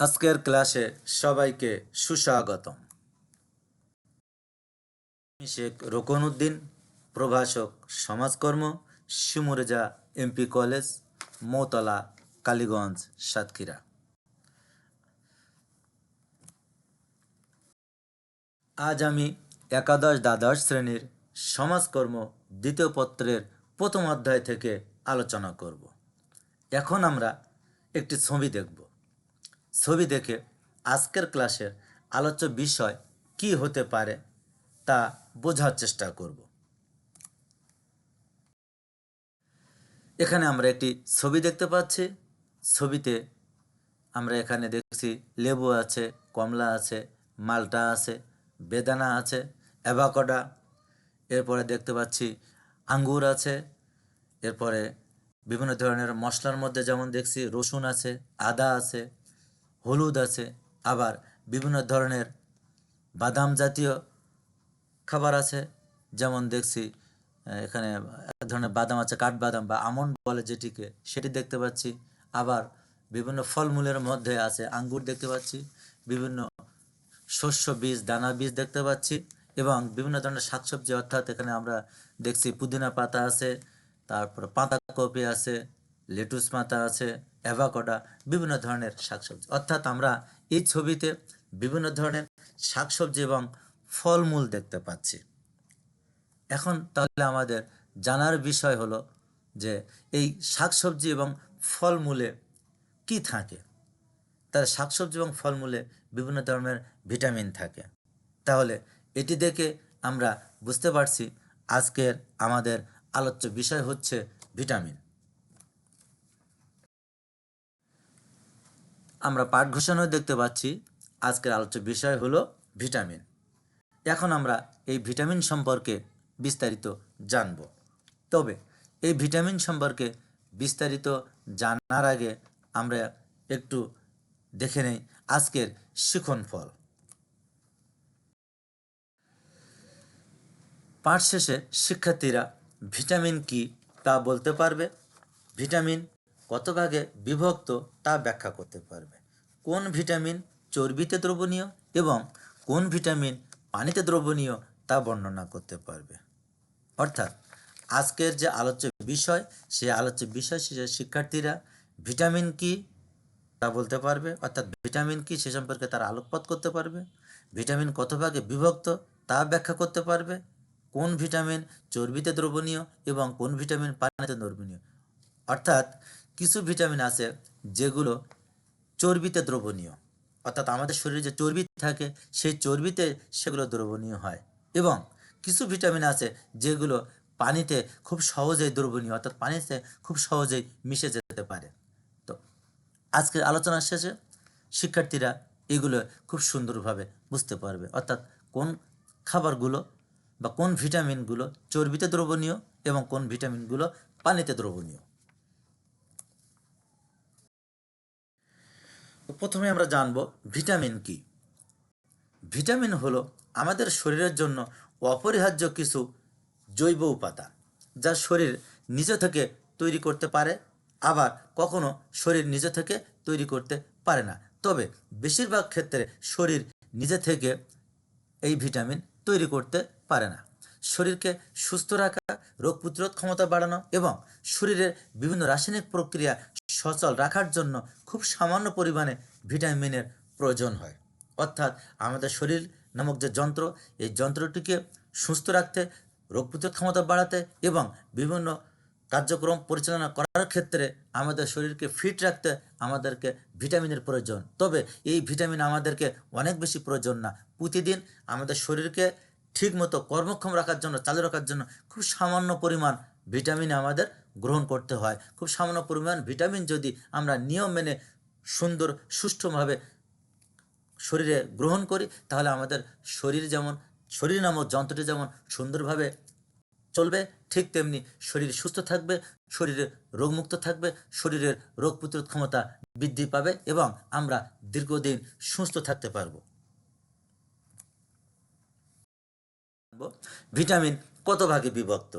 আজকের ক্লাসে সবাইকে সুস্বাগতম। শেখ রোকন উদ্দিন, প্রভাষক, সমাজকর্ম, শিমুরেজা এমপি কলেজ, মৌতলা, কালীগঞ্জ, সাতক্ষীরা। আজ আমি একাদশ দ্বাদশ শ্রেণির সমাজকর্ম দ্বিতীয় পত্রের প্রথম অধ্যায় থেকে আলোচনা করব। এখন আমরা একটি ছবি দেখব। ছবি দেখে আজকের ক্লাসের আলোচ্য বিষয় কি হতে পারে তা বোঝার চেষ্টা করব। এখানে আমরা একটি ছবি দেখতে পাচ্ছি। ছবিতে আমরা এখানে দেখছি লেবু আছে, কমলা আছে, মালটা আছে, বেদানা আছে, অ্যাভাকডা, এরপরে দেখতে পাচ্ছি আঙ্গুর আছে, এরপরে বিভিন্ন ধরনের মশলার মধ্যে যেমন দেখছি রসুন আছে, আদা আছে হলুদ আছে, আবার বিভিন্ন ধরনের বাদাম জাতীয় খাবার আছে। যেমন দেখছি এখানে এক ধরনের বাদাম আছে, কাঠবাদাম বা আমন্ড বলে যেটিকে, সেটি দেখতে পাচ্ছি। আবার বিভিন্ন ফলমূলের মধ্যে আছে আঙ্গুর দেখতে পাচ্ছি, বিভিন্ন শস্য বীজ, দানা বীজ দেখতে পাচ্ছি এবং বিভিন্ন ধরনের শাকসবজি। অর্থাৎ এখানে আমরা দেখছি পুদিনা পাতা আছে, তারপর পাতাকপি আছে লেটুস পাতা আছে, অ্যাভাকোডা, বিভিন্ন ধরনের শাকসবজি। অর্থাৎ আমরা এই ছবিতে বিভিন্ন ধরনের শাকসবজি এবং ফলমূল দেখতে পাচ্ছি। এখন তাহলে আমাদের জানার বিষয় হলো যে এই শাকসবজি এবং ফলমূলে কি থাকে? তার শাকসবজি এবং ফলমূলে বিভিন্ন ধরনের ভিটামিন থাকে। তাহলে এটি দেখে আমরা বুঝতে পারছি আজকের আমাদের আলোচ্য বিষয় হচ্ছে ভিটামিন। আমরা পাঠ ঘোষণাও দেখতে পাচ্ছি। আজকের আলোচ্য বিষয় হলো ভিটামিন। এখন আমরা এই ভিটামিন সম্পর্কে বিস্তারিত জানব। তবে এই ভিটামিন সম্পর্কে বিস্তারিত জানার আগে আমরা একটু দেখে নেই আজকের শিখন ফল। পাঠ শেষে শিক্ষার্থীরা ভিটামিন কি তা বলতে পারবে? ভিটামিন কত ভাগে বিভক্ত তা ব্যাখ্যা করতে পারবে। কোন ভিটামিন চর্বিতে দ্রবণীয় এবং কোন ভিটামিন পানিতে দ্রবণীয় তা বর্ণনা করতে পারবে। অর্থাৎ আজকের যে আলোচ্য বিষয় সেই আলোচ্য বিষয় সে শিক্ষার্থীরা ভিটামিন কি তা বলতে পারবে, অর্থাৎ ভিটামিন কি সে সম্পর্কে তারা আলোকপাত করতে পারবে, ভিটামিন কত ভাগে বিভক্ত তা ব্যাখ্যা করতে পারবে, কোন ভিটামিন চর্বিতে দ্রবণীয় এবং কোন ভিটামিন পানিতে দ্রবণীয়। অর্থাৎ কিছু ভিটামিন আছে যেগুলো চর্বিতে দ্রবণীয়। অর্থাৎ আমাদের শরীরে যে চর্বি থাকে, সেই চর্বিতে সেগুলো দ্রবণীয় হয়। এবং কিছু ভিটামিন আছে যেগুলো পানিতে খুব সহজেই দ্রবণীয়, অর্থাৎ পানিতে খুব সহজেই মিশে যেতে পারে। তো আজকের আলোচনার শেষে শিক্ষার্থীরা এগুলো খুব সুন্দরভাবে বুঝতে পারবে। অর্থাৎ কোন খাবারগুলো বা কোন ভিটামিনগুলো চর্বিতে দ্রবণীয় এবং কোন ভিটামিনগুলো পানিতে দ্রবণীয়। প্রথমে আমরা জানব ভিটামিন কি। ভিটামিন হলো আমাদের শরীরের জন্য অপরিহার্য কিছু জৈব উপাদান যা শরীর নিজে থেকে তৈরি করতে পারে, আবার কখনো শরীর নিজে থেকে তৈরি করতে পারে না। তবে বেশিরভাগ ক্ষেত্রে শরীর নিজে থেকে এই ভিটামিন তৈরি করতে পারে না। শরীরকে সুস্থ রাখা, রোগ প্রতিরোধ ক্ষমতা বাড়ানো এবং শরীরের বিভিন্ন রাসায়নিক প্রক্রিয়া সচল রাখার জন্য খুব সামান্য পরিমাণে ভিটামিনের প্রয়োজন হয়। অর্থাৎ আমাদের শরীর নামক যে যন্ত্র, এই যন্ত্রটিকে সুস্থ রাখতে, রোগ প্রতিরোধ ক্ষমতা বাড়াতে এবং বিভিন্ন কার্যক্রম পরিচালনা করার ক্ষেত্রে আমাদের শরীরকে ফিট রাখতে আমাদেরকে ভিটামিনের প্রয়োজন। তবে এই ভিটামিন আমাদেরকে অনেক বেশি প্রয়োজন না। প্রতিদিন আমাদের শরীরকে ঠিকমতো কর্মক্ষম রাখার জন্য, চালু রাখার জন্য খুব সামান্য পরিমাণ ভিটামিন আমাদের গ্রহণ করতে হয়। খুব সামান্য পরিমাণ ভিটামিন যদি আমরা নিয়ম মেনে সুন্দর, সুষ্ঠুভাবে শরীরে গ্রহণ করি, তাহলে আমাদের শরীর যেমন, শরীর নামক যন্ত্রটি যেমন সুন্দরভাবে চলবে, ঠিক তেমনি শরীর সুস্থ থাকবে, শরীরে রোগমুক্ত থাকবে, শরীরের রোগ প্রতিরোধ ক্ষমতা বৃদ্ধি পাবে এবং আমরা দীর্ঘদিন সুস্থ থাকতে পারব। ভিটামিন কত ভাগে বিভক্ত?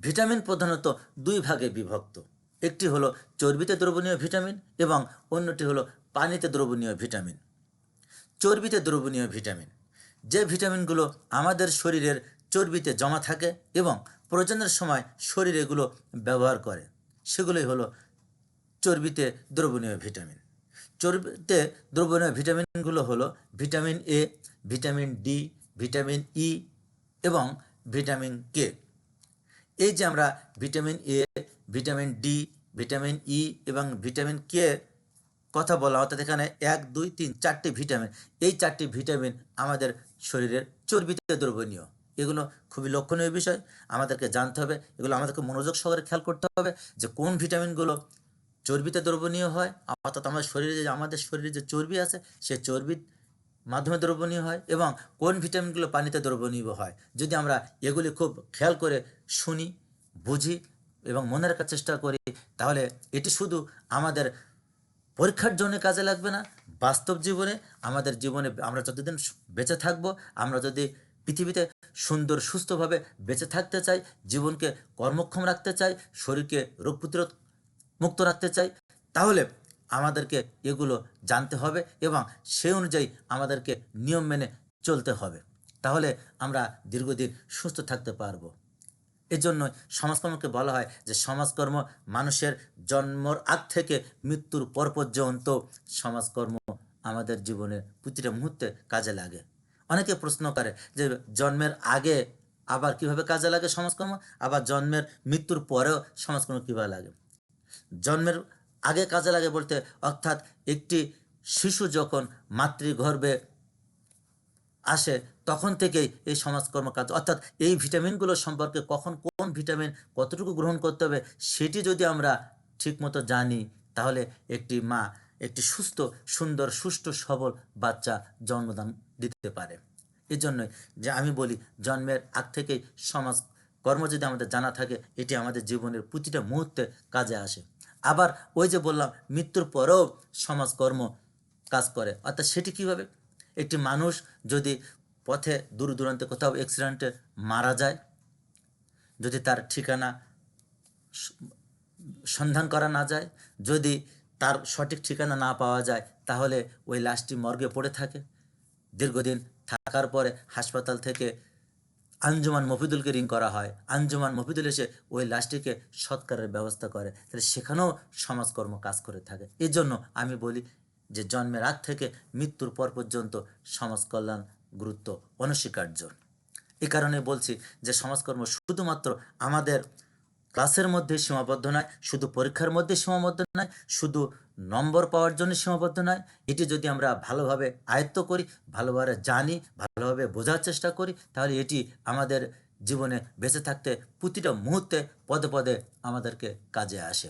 ভিটামিন প্রধানত দুই ভাগে বিভক্ত। একটি হলো চর্বিতে দ্রবণীয় ভিটামিন এবং অন্যটি হলো পানিতে দ্রবণীয় ভিটামিন। চর্বিতে দ্রবণীয় ভিটামিন। যে ভিটামিনগুলো আমাদের শরীরের চর্বিতে জমা থাকে এবং প্রয়োজনের সময় শরীর এগুলো ব্যবহার করে, সেগুলোই হলো চর্বিতে দ্রবণীয় ভিটামিন। চর্বিতে দ্রবণীয় ভিটামিনগুলো হলো vitamin A, vitamin D vitamin E এবং ভিটামিন কে এই যে আমরা vitamin A vitamin D vitamin E এবং ভিটামিন কে কথা বলা, অর্থাৎ এখানে এক, দুই, তিন, চারটি ভিটামিন। এই চারটি ভিটামিন আমাদের শরীরের চর্বিতে দ্রবণীয়। এগুলো খুবই লক্ষণীয় বিষয়। আমাদেরকে জানতে হবে, এগুলো আমাদেরকে মনোযোগ সহকারে খেয়াল করতে হবে যে কোন ভিটামিনগুলো চর্বিতে দ্রবণীয় হয়। অর্থাৎ আমাদের শরীরে যে, আমাদের শরীরে যে চর্বি আছে সে চর্বির মাধ্যমে দ্রবণীয় হয় এবং কোন ভিটামিনগুলো পানিতে দ্রবণীয় হয়, যদি আমরা এগুলি খুব খেয়াল করে শুনি, বুঝি এবং মনে রাখার চেষ্টা করি, তাহলে এটি শুধু আমাদের পরীক্ষার জন্য কাজে লাগবে না, বাস্তব জীবনে আমাদের জীবনে আমরা যতদিন বেঁচে থাকব, আমরা যদি পৃথিবীতে সুন্দর, সুস্থভাবে বেঁচে থাকতে চাই, জীবনকে কর্মক্ষম রাখতে চাই, শরীরকে রোগ প্রতিরোধ মুক্ত রাখতে চাই, তাহলে আমাদেরকে এগুলো জানতে হবে এবং সেই অনুযায়ী আমাদেরকে নিয়ম মেনে চলতে হবে। তাহলে আমরা দীর্ঘদিন সুস্থ থাকতে পারব। এজন্য সমাজকর্মকে বলা হয় যে সমাজকর্ম মানুষের জন্মর আগ থেকে মৃত্যুর পর পর্যন্ত সমাজকর্ম আমাদের জীবনের প্রতিটা মুহূর্তে কাজে লাগে। অনেকে প্রশ্ন করে যে জন্মের আগে আবার কীভাবে কাজে লাগে সমাজকর্ম? আবার জন্মের মৃত্যুর পরেও সমাজকর্ম কীভাবে লাগে? জন্মের আগে কাজে লাগে বলতে, অর্থাৎ একটি শিশু যখন মাতৃগর্ভে আসে, তখন থেকেই এই সমাজকর্ম কাজ। অর্থাৎ এই ভিটামিনগুলো সম্পর্কে কখন কোন ভিটামিন কতটুকু গ্রহণ করতে হবে, সেটি যদি আমরা ঠিকমতো জানি, তাহলে একটি মা একটি সুস্থ, সুন্দর, সুষ্ঠু, সবল বাচ্চা জন্মদান দিতে পারে। এই জন্যই যে আমি বলি, জন্মের আগ থেকেই সমাজ কর্ম যদি আমাদের জানা থাকে, এটি আমাদের জীবনের প্রতিটা মুহূর্তে কাজে আসে। আবার ওই যে বললাম, মৃত্যুর পরেও সমাজকর্ম কাজ করে। অর্থাৎ সেটি কীভাবে? একটি মানুষ যদি পথে দূর দূরান্তে কোথাও অ্যাক্সিডেন্টে মারা যায়, যদি তার ঠিকানা সন্ধান করা না যায়, যদি তার সঠিক ঠিকানা না পাওয়া যায়, তাহলে ওই লাশটি মর্গে পড়ে থাকে। দীর্ঘদিন থাকার পরে হাসপাতাল থেকে আঞ্জুমান মফিদুলকে রিং করা হয়। আঞ্জুমান মফিদুল এসে ওই লাশটিকে সৎকারের ব্যবস্থা করে। তাহলে সেখানেও সমাজকর্ম কাজ করে থাকে। এই জন্য আমি বলি যে জন্মের আগ থেকে মৃত্যুর পর পর্যন্ত সমাজ কল্যাণ গুরুত্ব অনস্বীকার্য। এ কারণে বলছি যে সমাজকর্ম শুধুমাত্র আমাদের ক্লাসের মধ্যে সীমাবদ্ধ নয়, শুধু পরীক্ষার মধ্যে সীমাবদ্ধ নয়, শুধু নম্বর পাওয়ার জন্য সীমাবদ্ধ নয়। এটি যদি আমরা ভালোভাবে আয়ত্ত করি, ভালোভাবে জানি, ভালোভাবে বোঝার চেষ্টা করি, তাহলে এটি আমাদের জীবনে বেঁচে থাকতে প্রতিটা মুহূর্তে পদে পদে আমাদেরকে কাজে আসে।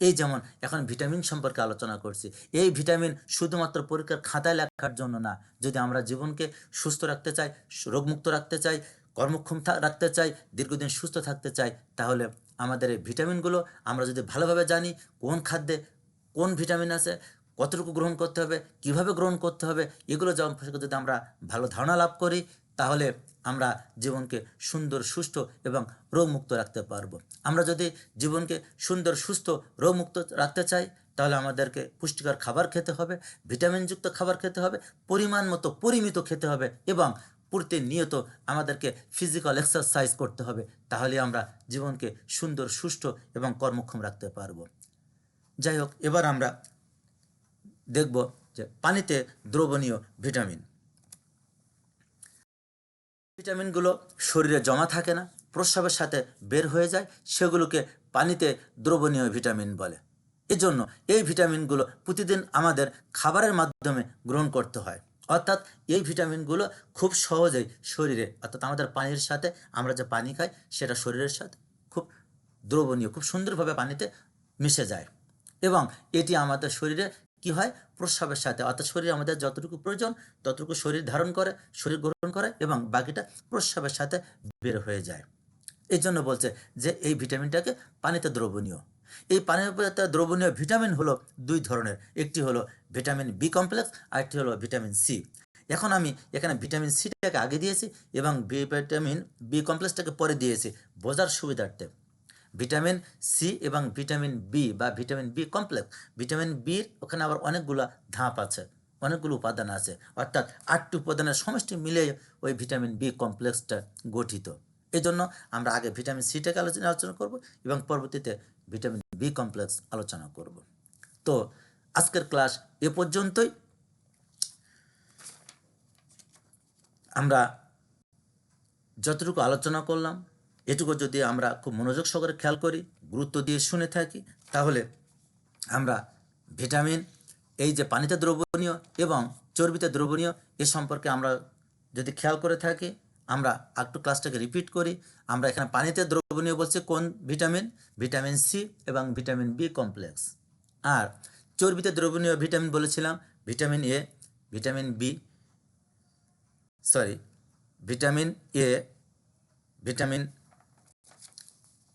এই যেমন এখন ভিটামিন সম্পর্কে আলোচনা করছি। এই ভিটামিন শুধুমাত্র পরীক্ষার খাতায় লেখার জন্য না, যদি আমরা জীবনকে সুস্থ রাখতে চাই, রোগমুক্ত রাখতে চাই, কর্মক্ষম রাখতে চাই, দীর্ঘদিন সুস্থ থাকতে চাই, তাহলে আমাদের এই ভিটামিনগুলো আমরা যদি ভালোভাবে জানি, কোন খাদ্যে কোন ভিটামিন আছে, কতটুকু গ্রহণ করতে হবে, কীভাবে গ্রহণ করতে হবে, এগুলো সম্পর্কে যদি আমরা ভালো ধারণা লাভ করি, তাহলে আমরা জীবনকে সুন্দর, সুস্থ এবং রোগমুক্ত রাখতে পারব। আমরা যদি জীবনকে সুন্দর, সুস্থ, রোগমুক্ত রাখতে চাই, তাহলে আমাদেরকে পুষ্টিকর খাবার খেতে হবে, ভিটামিনযুক্ত খাবার খেতে হবে, পরিমাণ মতো পরিমিত খেতে হবে এবং প্রতিনিয়ত আমাদেরকে ফিজিক্যাল এক্সারসাইজ করতে হবে, তাহলে আমরা জীবনকে সুন্দর সুষ্ঠু এবং কর্মক্ষম রাখতে পারব। যাই হোক এবার আমরা দেখব যে পানিতে দ্রবণীয় ভিটামিন। ভিটামিনগুলো শরীরে জমা থাকে না, প্রস্রাবের সাথে বের হয়ে যায়, সেগুলোকে পানিতে দ্রবণীয় ভিটামিন বলে। এজন্য এই ভিটামিনগুলো প্রতিদিন আমাদের খাবারের মাধ্যমে গ্রহণ করতে হয়। অর্থাৎ এই ভিটামিনগুলো খুব সহজেই শরীরে, অর্থাৎ আমাদের পানির সাথে আমরা যে পানি খাই, সেটা শরীরের সাথে খুব দ্রবণীয়, খুব সুন্দরভাবে পানিতে মিশে যায়। এবং এটি আমাদের শরীরে কি হয়? প্রস্রাবের সাথে। অর্থাৎ শরীর আমাদের যতটুকু প্রয়োজন, ততটুকু শরীর ধারণ করে, শরীর গ্রহণ করে এবং বাকিটা প্রস্রাবের সাথে বের হয়ে যায়। এই জন্য বলছে যে এই ভিটামিনটাকে পানিতে দ্রবণীয়। এই পানিতে দ্রবণীয় ভিটামিন হলো দুই ধরনের। একটি হলো ভিটামিন বি কমপ্লেক্স আর একটি হলো ভিটামিন সি। এখন আমি এখানে ভিটামিন সিটাকে আগে দিয়েছি এবং বি ভিটামিন বি কমপ্লেক্সটাকে পরে দিয়েছি। বোঝার সুবিধার্থে। ভিটামিন সি এবং ভিটামিন বি বা ভিটামিন বি কমপ্লেক্স ভিটামিন বির ওখানে আবার অনেকগুলো ধাপ আছে, অনেকগুলো উপাদান আছে। অর্থাৎ আটটি উপাদানের সমষ্টি মিলে ওই ভিটামিন বি কমপ্লেক্সটা গঠিত। এই জন্য আমরা আগে ভিটামিন সিটাকে আলোচনা আলোচনা করব এবং পরবর্তীতে ভিটামিন বি কমপ্লেক্স আলোচনা করব। তো আজকের ক্লাস এ পর্যন্তই। আমরা যতটুকু আলোচনা করলাম এটুকু যদি আমরা খুব মনোযোগ সহকারে খেয়াল করি, গুরুত্ব দিয়ে শুনে থাকি, তাহলে আমরা ভিটামিন, এই যে পানিতে দ্রবণীয় এবং চর্বিতে দ্রবণীয়, এ সম্পর্কে আমরা যদি খেয়াল করে থাকি, আমরা একটু ক্লাসটাকে রিপিট করি। আমরা এখানে পানিতে দ্রবণীয় বলছি কোন ভিটামিন? ভিটামিন সি এবং ভিটামিন বি কমপ্লেক্স। আর চর্বিতে দ্রবণীয় ভিটামিন বলেছিলাম, vitamin A, vitamin B, sorry, vitamin A, vitamin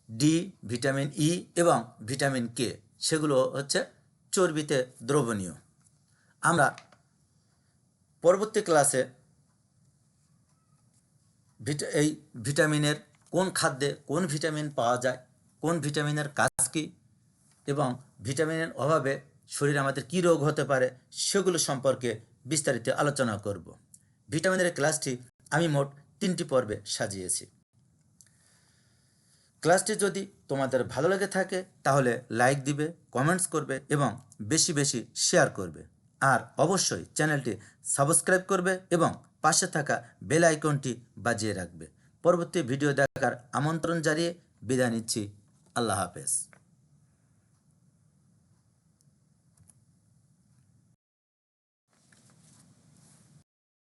D vitamin E এবং ভিটামিন কে সেগুলো হচ্ছে চর্বিতে দ্রবণীয়। আমরা পরবর্তী ক্লাসে এই ভিটামিনের কোন খাদ্যে কোন ভিটামিন পাওয়া যায়, কোন ভিটামিনের কাজ কী এবং ভিটামিনের অভাবে শরীরে আমাদের কী রোগ হতে পারে, সেগুলো সম্পর্কে বিস্তারিত আলোচনা করব। ভিটামিনের ক্লাসটি আমি মোট তিনটি পর্বে সাজিয়েছি। ক্লাসটি যদি তোমাদের ভালো লেগে থাকে, তাহলে লাইক দিবে কমেন্টস করবে এবং বেশি বেশি শেয়ার করবে। আর অবশ্যই চ্যানেলটি সাবস্ক্রাইব করবে এবং পাশে থাকা বেল আইকনটি বাজিয়ে রাখবে। পরবর্তী ভিডিও দেখার আমন্ত্রণ জানিয়ে বিদায় নিচ্ছি। আল্লাহ হাফেজ।